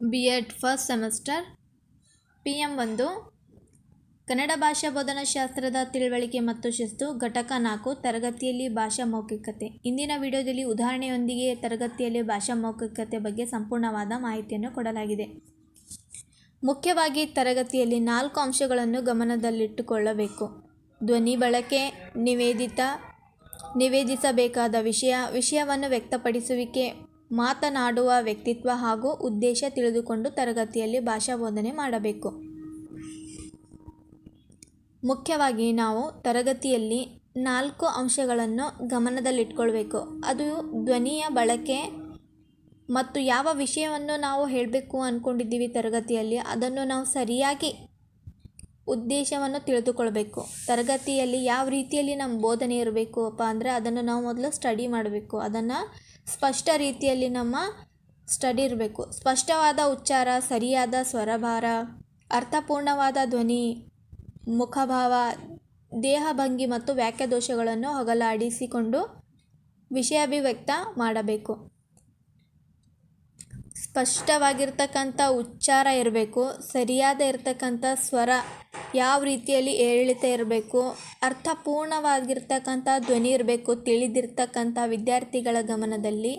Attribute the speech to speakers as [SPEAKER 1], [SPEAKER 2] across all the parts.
[SPEAKER 1] B Ed first semester P M ಒಂದು, ಕನ್ನಡ ಭಾಷಾ ಬೋಧನಾ ಶಾಸ್ತ್ರದ ತಿಳುವಳಿಕೆ ಮತ್ತು ಶಿಸ್ತು, ಘಟಕ ನಾಲ್ಕು, ತರಗತಿಯಲ್ಲಿ ಭಾಷಾ ಮೌಖಿಕತೆ. ಇಂದಿನ ವಿಡಿಯೋದಲ್ಲಿ ಉದಾಹರಣೆಯೊಂದಿಗೆ ತರಗತಿಯಲ್ಲಿ ಭಾಷಾ ಮೌಖಿಕತೆ ಬಗ್ಗೆ ಸಂಪೂರ್ಣವಾದ ಮಾಹಿತಿಯನ್ನು ಕೊಡಲಾಗಿದೆ. ಮುಖ್ಯವಾಗಿ ತರಗತಿಯಲ್ಲಿ ನಾಲ್ಕು ಅಂಶಗಳನ್ನು ಗಮನದಲ್ಲಿಟ್ಟುಕೊಳ್ಳಬೇಕು. ಧ್ವನಿ ಬಳಕೆ, ನಿವೇದಿತ, ನಿವೇದಿಸಬೇಕಾದ ವಿಷಯ, ವಿಷಯವನ್ನು ವ್ಯಕ್ತಪಡಿಸುವಿಕೆ ಮಾತನಾಡುವ ವ್ಯಕ್ತಿತ್ವ ಹಾಗೂ ಉದ್ದೇಶ ತಿಳಿದುಕೊಂಡು ತರಗತಿಯಲ್ಲಿ ಭಾಷಾ ಬೋಧನೆ ಮಾಡಬೇಕು. ಮುಖ್ಯವಾಗಿ ನಾವು ತರಗತಿಯಲ್ಲಿ ನಾಲ್ಕು ಅಂಶಗಳನ್ನು ಗಮನದಲ್ಲಿಟ್ಕೊಳ್ಬೇಕು. ಅದು ಧ್ವನಿಯ ಬಳಕೆ ಮತ್ತು ಯಾವ ವಿಷಯವನ್ನು ನಾವು ಹೇಳಬೇಕು ಅಂದ್ಕೊಂಡಿದ್ದೀವಿ ತರಗತಿಯಲ್ಲಿ, ಅದನ್ನು ನಾವು ಸರಿಯಾಗಿ ಉದ್ದೇಶವನ್ನು ತಿಳಿದುಕೊಳ್ಬೇಕು. ತರಗತಿಯಲ್ಲಿ ಯಾವ ರೀತಿಯಲ್ಲಿ ನಮ್ಮ ಬೋಧನೆ ಇರಬೇಕು ಅಪ್ಪ ಅಂದರೆ ಅದನ್ನು ನಾವು ಮೊದಲು ಸ್ಟಡಿ ಮಾಡಬೇಕು. ಅದನ್ನು ಸ್ಪಷ್ಟ ರೀತಿಯಲ್ಲಿ ನಮ್ಮ ಸ್ಟಡಿ ಇರಬೇಕು. ಸ್ಪಷ್ಟವಾದ ಉಚ್ಚಾರ, ಸರಿಯಾದ ಸ್ವರಭಾರ, ಅರ್ಥಪೂರ್ಣವಾದ ಧ್ವನಿ, ಮುಖಭಾವ ದೇಹಭಂಗಿ ಮತ್ತು ವಾಕ್ಯದೋಷಗಳನ್ನು ವಿಷಯ ವಿಷಯಾಭಿವ್ಯಕ್ತ ಮಾಡಬೇಕು. ಸ್ಪಷ್ಟವಾಗಿರ್ತಕ್ಕಂಥ ಉಚ್ಚಾರ ಇರಬೇಕು, ಸರಿಯಾದ ಇರತಕ್ಕಂಥ ಸ್ವರ ಯಾವ ರೀತಿಯಲ್ಲಿ ಏರಿಳಿತ ಇರಬೇಕು, ಅರ್ಥಪೂರ್ಣವಾಗಿರ್ತಕ್ಕಂಥ ಧ್ವನಿ ಇರಬೇಕು, ತಿಳಿದಿರ್ತಕ್ಕಂಥ ವಿದ್ಯಾರ್ಥಿಗಳ ಗಮನದಲ್ಲಿ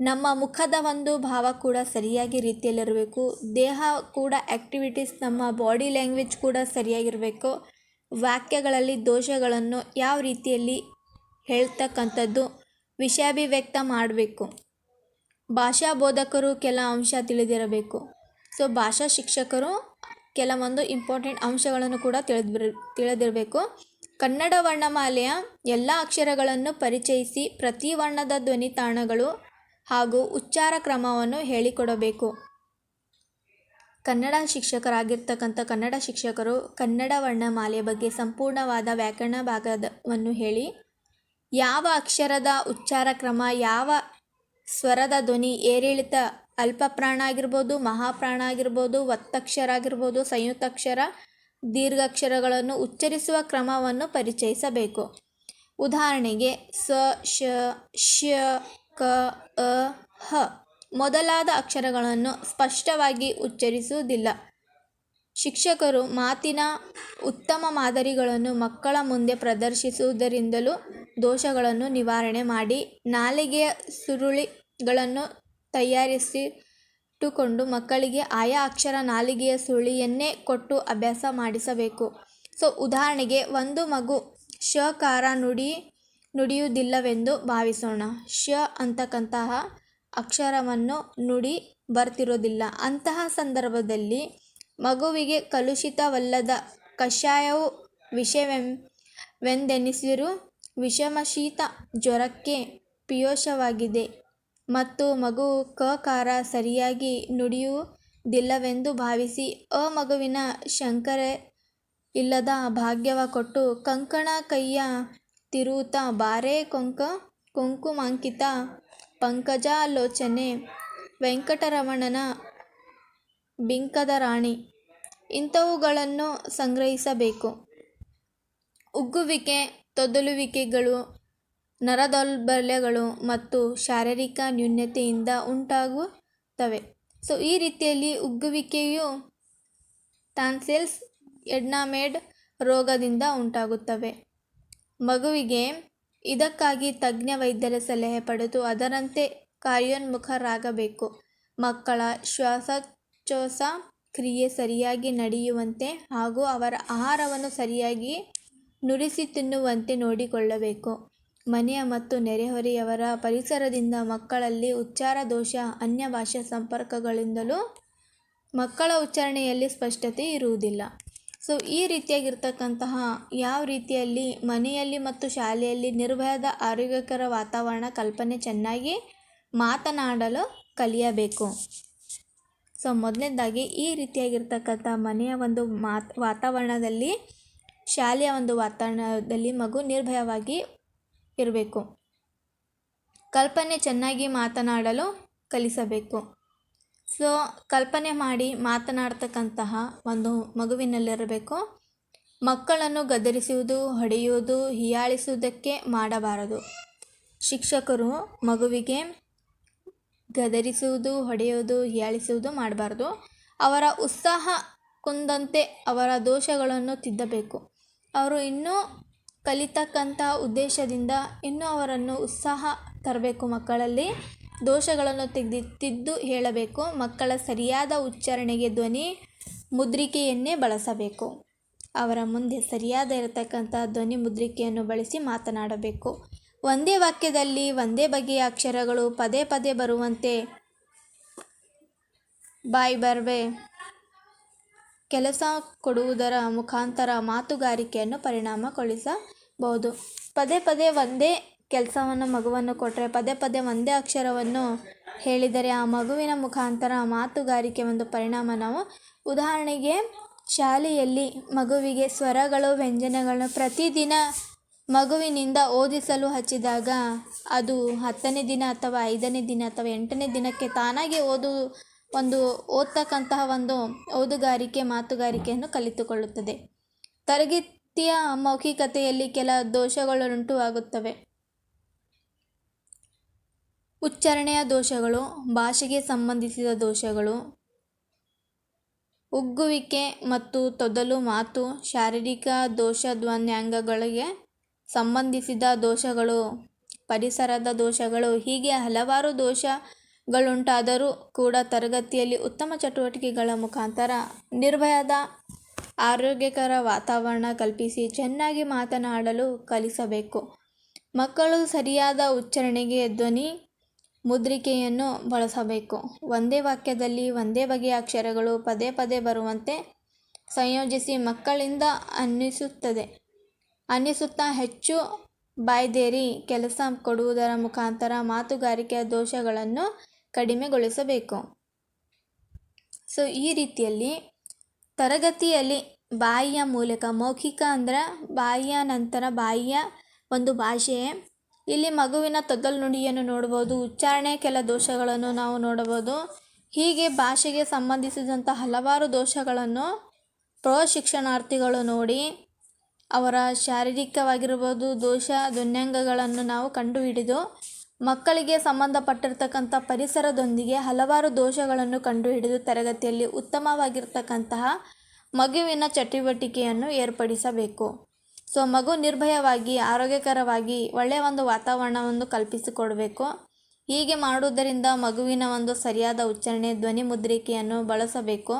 [SPEAKER 1] ನಮ್ಮ ಮುಖದ ಒಂದು ಭಾವ ಕೂಡ ಸರಿಯಾಗಿ ರೀತಿಯಲ್ಲಿರಬೇಕು, ದೇಹ ಕೂಡ ಆ್ಯಕ್ಟಿವಿಟೀಸ್ ನಮ್ಮ ಬಾಡಿ ಲ್ಯಾಂಗ್ವೇಜ್ ಕೂಡ ಸರಿಯಾಗಿರಬೇಕು, ವಾಕ್ಯಗಳಲ್ಲಿ ದೋಷಗಳನ್ನು ಯಾವ ರೀತಿಯಲ್ಲಿ ಹೇಳ್ತಕ್ಕಂಥದ್ದು ವಿಷಯಾಭಿವ್ಯಕ್ತ ಮಾಡಬೇಕು. ಭಾಷಾ ಬೋಧಕರು ಕೆಲ ಅಂಶ ತಿಳಿದಿರಬೇಕು. ಸೊ ಭಾಷಾ ಶಿಕ್ಷಕರು ಕೆಲವೊಂದು ಇಂಪಾರ್ಟೆಂಟ್ ಅಂಶಗಳನ್ನು ಕೂಡ ತಿಳಿದಿರ ತಿಳಿದಿರಬೇಕು. ಕನ್ನಡ ವರ್ಣಮಾಲೆಯ ಎಲ್ಲ ಅಕ್ಷರಗಳನ್ನು ಪರಿಚಯಿಸಿ ಪ್ರತಿ ವರ್ಣದ ಧ್ವನಿ ತಾಣಗಳು ಹಾಗೂ ಉಚ್ಚಾರ ಕ್ರಮವನ್ನು ಹೇಳಿಕೊಡಬೇಕು. ಕನ್ನಡ ಶಿಕ್ಷಕರಾಗಿರ್ತಕ್ಕಂಥ ಕನ್ನಡ ಶಿಕ್ಷಕರು ಕನ್ನಡ ವರ್ಣಮಾಲೆಯ ಬಗ್ಗೆ ಸಂಪೂರ್ಣವಾದ ವ್ಯಾಕರಣ ಭಾಗವನ್ನು ಹೇಳಿ, ಯಾವ ಅಕ್ಷರದ ಉಚ್ಚಾರ ಕ್ರಮ, ಯಾವ ಸ್ವರದ ಧ್ವನಿ ಏರಿಳಿತ ಅಲ್ಪಪ್ರಾಣ ಆಗಿರ್ಬೋದು, ಮಹಾಪ್ರಾಣ ಆಗಿರ್ಬೋದು ಒತ್ತಕ್ಷರ ಆಗಿರ್ಬೋದು, ಸಂಯುಕ್ತಕ್ಷರ, ದೀರ್ಘಾಕ್ಷರಗಳನ್ನು ಉಚ್ಚರಿಸುವ ಕ್ರಮವನ್ನು ಪರಿಚಯಿಸಬೇಕು. ಉದಾಹರಣೆಗೆ ಸ, ಶ ಶ ಕ, ಅ, ಹ ಮೊದಲಾದ ಅಕ್ಷರಗಳನ್ನು ಸ್ಪಷ್ಟವಾಗಿ ಉಚ್ಚರಿಸುವುದಿಲ್ಲ. ಶಿಕ್ಷಕರು ಮಾತಿನ ಉತ್ತಮ ಮಾದರಿಗಳನ್ನು ಮಕ್ಕಳ ಮುಂದೆ ಪ್ರದರ್ಶಿಸುವುದರಿಂದಲೂ ದೋಷಗಳನ್ನು ನಿವಾರಣೆ ಮಾಡಿ ನಾಲಿಗೆಯ ಸುರುಳಿಗಳನ್ನು ತಯಾರಿಸಿಟ್ಟುಕೊಂಡು ಮಕ್ಕಳಿಗೆ ಆಯಾ ಅಕ್ಷರ ನಾಲಿಗೆಯ ಸುಳಿಯನ್ನೇ ಕೊಟ್ಟು ಅಭ್ಯಾಸ ಮಾಡಿಸಬೇಕು. ಸೊ, ಉದಾಹರಣೆಗೆ ಒಂದು ಮಗು ಶಕಾರ ನುಡಿ, ನುಡಿಯುವುದಿಲ್ಲವೆಂದು ಭಾವಿಸೋಣ. ಶ ಅಂತಕ್ಕಂತಹ ಅಕ್ಷರವನ್ನು ನುಡಿ ಬರ್ತಿರೋದಿಲ್ಲ. ಅಂತಹ ಸಂದರ್ಭದಲ್ಲಿ ಮಗುವಿಗೆ ಕಲುಷಿತವಲ್ಲದ ಕಷಾಯವು ವಿಷವೆಂದೆನಿಸಿರು ವಿಷಮಶೀತ ಜ್ವರಕ್ಕೆ ಪಿಯೋಷವಾಗಿದೆ ಮತ್ತು ಮಗು ಕಕಾರ ಸರಿಯಾಗಿ ನುಡಿಯುವುದಿಲ್ಲವೆಂದು ಭಾವಿಸಿ ಅ ಮಗುವಿನ ಶಂಕರೆ ಇಲ್ಲದ ಭಾಗ್ಯವ ಕೊಟ್ಟು ಕಂಕಣ ಕೈಯ ತಿರುತ ಬಾರೆ ಕೊಂಕ, ಕುಂಕುಮಾಂಕಿತ ಪಂಕಜಾಲೋಚನೆ, ವೆಂಕಟರಮಣನ ಬಿಂಕದ ರಾಣಿ, ಇಂಥವುಗಳನ್ನು ಸಂಗ್ರಹಿಸಬೇಕು. ಉಗ್ಗುವಿಕೆ, ತೊದಲುವಿಕೆಗಳು ನರದೌರ್ಬಲ್ಯಗಳು ಮತ್ತು ಶಾರೀರಿಕ ನ್ಯೂನತೆಯಿಂದ ಉಂಟಾಗುತ್ತವೆ. ಸೊ, ಈ ರೀತಿಯಲ್ಲಿ ಉಗ್ಗುವಿಕೆಯು ಟಾನ್ಸಿಲ್ಸ್ ಎಡ್ನಾಮೇಡ್ ರೋಗದಿಂದ ಉಂಟಾಗುತ್ತವೆ. ಮಗುವಿಗೆ ಇದಕ್ಕಾಗಿ ತಜ್ಞ ವೈದ್ಯರ ಸಲಹೆ ಪಡೆದು ಅದರಂತೆ ಕಾರ್ಯೋನ್ಮುಖರಾಗಬೇಕು. ಮಕ್ಕಳ ಶ್ವಾಸೋಚ್ಛ್ವಾಸ ಕ್ರಿಯೆ ಸರಿಯಾಗಿ ನಡೆಯುವಂತೆ ಹಾಗೂ ಅವರ ಆಹಾರವನ್ನು ಸರಿಯಾಗಿ ನುರಿಸಿ ತಿನ್ನುವಂತೆ ನೋಡಿಕೊಳ್ಳಬೇಕು. ಮನೆಯ ಮತ್ತು ನೆರೆಹೊರೆಯವರ ಪರಿಸರದಿಂದ ಮಕ್ಕಳಲ್ಲಿ ಉಚ್ಚಾರ, ದೋಷ, ಅನ್ಯ ಭಾಷಾ ಸಂಪರ್ಕಗಳಿಂದಲೂ ಮಕ್ಕಳ ಉಚ್ಚಾರಣೆಯಲ್ಲಿ ಸ್ಪಷ್ಟತೆ ಇರುವುದಿಲ್ಲ. ಸೊ, ಈ ರೀತಿಯಾಗಿರ್ತಕ್ಕಂತಹ ಯಾವ ರೀತಿಯಲ್ಲಿ ಮನೆಯಲ್ಲಿ ಮತ್ತು ಶಾಲೆಯಲ್ಲಿ ನಿರ್ಭಯದ ಆರೋಗ್ಯಕರ ವಾತಾವರಣ ಕಲ್ಪನೆ ಚೆನ್ನಾಗಿ ಮಾತನಾಡಲು ಕಲಿಯಬೇಕು. ಸೊ, ಮೊದಲನೇದಾಗಿ ಈ ರೀತಿಯಾಗಿರ್ತಕ್ಕಂಥ ಮನೆಯ ಒಂದು ಮಾತ್, ವಾತಾವರಣದಲ್ಲಿ, ಶಾಲೆಯ ಒಂದು ವಾತಾವರಣದಲ್ಲಿ ಮಗು ನಿರ್ಭಯವಾಗಿ ಇರಬೇಕು. ಕಲ್ಪನೆ ಚೆನ್ನಾಗಿ ಮಾತನಾಡಲು ಕಲಿಸಬೇಕು. ಸೊ ಕಲ್ಪನೆ ಮಾಡಿ ಮಾತನಾಡ್ತಕ್ಕಂತಹ ಒಂದು ಮಗುವಿನಲ್ಲಿರಬೇಕು. ಮಕ್ಕಳನ್ನು ಗದರಿಸುವುದು, ಹೊಡೆಯುವುದು, ಹೀಯಾಳಿಸುವುದಕ್ಕೆ ಮಾಡಬಾರದು. ಶಿಕ್ಷಕರು ಮಗುವಿಗೆ ಗದರಿಸುವುದು, ಹೊಡೆಯುವುದು, ಹೀಯಾಳಿಸುವುದು ಮಾಡಬಾರ್ದು. ಅವರ ಉತ್ಸಾಹ ಕುಂದಂತೆ ಅವರ ದೋಷಗಳನ್ನು ತಿದ್ದಬೇಕು. ಅವರು ಇನ್ನೂ ಕಲಿತಕ್ಕಂಥ ಉದ್ದೇಶದಿಂದ ಇನ್ನೂ ಅವರನ್ನು ಉತ್ಸಾಹ ತರಬೇಕು ಮಕ್ಕಳಲ್ಲಿ. ದೋಷಗಳನ್ನು ತೆಗೆದು, ತಿದ್ದು ಹೇಳಬೇಕು. ಮಕ್ಕಳ ಸರಿಯಾದ ಉಚ್ಚಾರಣೆಗೆ ಧ್ವನಿ, ಮುದ್ರಿಕೆಯನ್ನೇ ಬಳಸಬೇಕು. ಅವರ ಮುಂದೆ ಸರಿಯಾದ ಇರತಕ್ಕಂಥ ಧ್ವನಿ, ಮುದ್ರಿಕೆಯನ್ನು ಬಳಸಿ ಮಾತನಾಡಬೇಕು. ಒಂದೇ ವಾಕ್ಯದಲ್ಲಿ ಒಂದೇ ಬಗೆಯ ಅಕ್ಷರಗಳು ಪದೇ ಪದೇ ಬರುವಂತೆ ಬಾಯಿ ಬರ್ವೆ. ಕೆಲಸ ಕೊಡುವುದರ ಮುಖಾಂತರ ಮಾತುಗಾರಿಕೆಯನ್ನು ಪರಿಣಾಮಗೊಳಿಸಬಹುದು. ಪದೇ ಪದೇ ಒಂದೇ ಕೆಲಸವನ್ನು ಮಗುವನ್ನು ಕೊಟ್ಟರೆ ಪದೇ ಪದೇ ಒಂದೇ ಅಕ್ಷರವನ್ನು ಹೇಳಿದರೆ ಆ ಮಗುವಿನ ಮುಖಾಂತರ ಮಾತುಗಾರಿಕೆ ಒಂದು ಪರಿಣಾಮ. ನಾವು ಉದಾಹರಣೆಗೆ ಶಾಲೆಯಲ್ಲಿ ಮಗುವಿಗೆ ಸ್ವರಗಳು ವ್ಯಂಜನಗಳನ್ನು ಪ್ರತಿದಿನ ಮಗುವಿನಿಂದ ಓದಿಸಲು ಹಚ್ಚಿದಾಗ ಅದು ಹತ್ತನೇ ದಿನ ಅಥವಾ ಐದನೇ ದಿನ ಅಥವಾ ಎಂಟನೇ ದಿನಕ್ಕೆ ತಾನಾಗೆ ಓದು ಒಂದು ಓದ್ತಕ್ಕಂತಹ ಒಂದು ಓದುಗಾರಿಕೆ, ಮಾತುಗಾರಿಕೆಯನ್ನು ಕಲಿತುಕೊಳ್ಳುತ್ತದೆ. ತರಗತಿಯ ಮೌಖಿಕತೆಯಲ್ಲಿ ಕೆಲ ದೋಷಗಳುಂಟು ಆಗುತ್ತವೆ. ಉಚ್ಚಾರಣೆಯ ದೋಷಗಳು, ಭಾಷೆಗೆ ಸಂಬಂಧಿಸಿದ ದೋಷಗಳು, ಉಗ್ಗುವಿಕೆ ಮತ್ತು ತೊದಲು ಮಾತು, ಶಾರೀರಿಕ ದೋಷ ಧ್ವನ್ಯಾಂಗಗಳಿಗೆ ಸಂಬಂಧಿಸಿದ ದೋಷಗಳು, ಪರಿಸರದ ದೋಷಗಳು, ಹೀಗೆ ಹಲವಾರು ದೋಷಗಳುಂಟಾದರೂ ಕೂಡ ತರಗತಿಯಲ್ಲಿ ಉತ್ತಮ ಚಟುವಟಿಕೆಗಳ ಮುಖಾಂತರ ನಿರ್ಭಯದ, ಆರೋಗ್ಯಕರ ವಾತಾವರಣ ಕಲ್ಪಿಸಿ ಚೆನ್ನಾಗಿ ಮಾತನಾಡಲು ಕಲಿಸಬೇಕು. ಮಕ್ಕಳು ಸರಿಯಾದ ಉಚ್ಚಾರಣೆಗೆ ಧ್ವನಿ, ಮುದ್ರಿಕೆಯನ್ನು ಬಳಸಬೇಕು. ಒಂದೇ ವಾಕ್ಯದಲ್ಲಿ ಒಂದೇ ಬಗೆಯ ಅಕ್ಷರಗಳು ಪದೇ ಪದೇ ಬರುವಂತೆ ಸಂಯೋಜಿಸಿ ಮಕ್ಕಳಿಂದ ಅನ್ನಿಸುತ್ತದೆ. ಅನ್ನಿಸುತ್ತಾ ಹೆಚ್ಚು ಬಾಯ್ದೇರಿ ಕೆಲಸ ಕೊಡುವುದರ ಮುಖಾಂತರ ಮಾತುಗಾರಿಕೆಯ ದೋಷಗಳನ್ನು ಕಡಿಮೆಗೊಳಿಸಬೇಕು. ಸೊ ಈ ರೀತಿಯಲ್ಲಿ ತರಗತಿಯಲ್ಲಿ ಬಾಯಿಯ ಮೂಲಕ ಮೌಖಿಕ ಅಂದರೆ ಬಾಯಿಯ ನಂತರ ಬಾಯಿಯ ಒಂದು ಭಾಷೆ, ಇಲ್ಲಿ ಮಗುವಿನ ತೊದಲು ನುಡಿಯನ್ನು ನೋಡ್ಬೋದು, ಉಚ್ಚಾರಣೆ ಕೆಲ ದೋಷಗಳನ್ನು ನಾವು ನೋಡಬಹುದು ಹೀಗೆ ಭಾಷೆಗೆ ಸಂಬಂಧಿಸಿದಂಥ ಹಲವಾರು ದೋಷಗಳನ್ನು ಪ್ರೌಢಶಿಕ್ಷಣಾರ್ಥಿಗಳು ನೋಡಿ, ಅವರ ಶಾರೀರಿಕವಾಗಿರ್ಬೋದು, ದೋಷ, ದುನ್ಯಂಗಗಳನ್ನು ನಾವು ಕಂಡುಹಿಡಿದು ಮಕ್ಕಳಿಗೆ ಸಂಬಂಧಪಟ್ಟಿರ್ತಕ್ಕಂಥ ಪರಿಸರದೊಂದಿಗೆ ಹಲವಾರು ದೋಷಗಳನ್ನು ಕಂಡುಹಿಡಿದು ತರಗತಿಯಲ್ಲಿ ಉತ್ತಮವಾಗಿರ್ತಕ್ಕಂತಹ ಮಗುವಿನ ಚಟುವಟಿಕೆಯನ್ನು ಏರ್ಪಡಿಸಬೇಕು. ಸೊ, ಮಗು ನಿರ್ಭಯವಾಗಿ, ಆರೋಗ್ಯಕರವಾಗಿ ಒಳ್ಳೆಯ ಒಂದು ವಾತಾವರಣವನ್ನು ಕಲ್ಪಿಸಿಕೊಡಬೇಕು. ಹೀಗೆ ಮಾಡುವುದರಿಂದ ಮಗುವಿನ ಒಂದು ಸರಿಯಾದ ಉಚ್ಚಾರಣೆ, ಧ್ವನಿ ಮುದ್ರಿಕೆಯನ್ನು ಬಳಸಬೇಕು.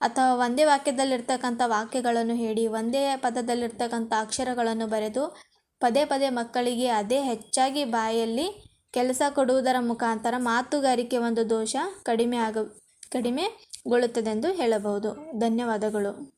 [SPEAKER 1] ಅಥವಾ ಒಂದೇ ವಾಕ್ಯದಲ್ಲಿರ್ತಕ್ಕಂಥ ವಾಕ್ಯಗಳನ್ನು ಹೇಳಿ, ಒಂದೇ ಪದದಲ್ಲಿರ್ತಕ್ಕಂಥ ಅಕ್ಷರಗಳನ್ನು ಬರೆದು ಪದೇ ಪದೇ ಮಕ್ಕಳಿಗೆ ಅದೇ ಹೆಚ್ಚಾಗಿ ಬಾಯಲ್ಲಿ ಕೆಲಸ ಕೊಡುವುದರ ಮುಖಾಂತರ ಮಾತುಗಾರಿಕೆ ಒಂದು ದೋಷ ಕಡಿಮೆ ಆಗ ಕಡಿಮೆಗೊಳ್ಳುತ್ತದೆಂದು ಹೇಳಬಹುದು. ಧನ್ಯವಾದಗಳು.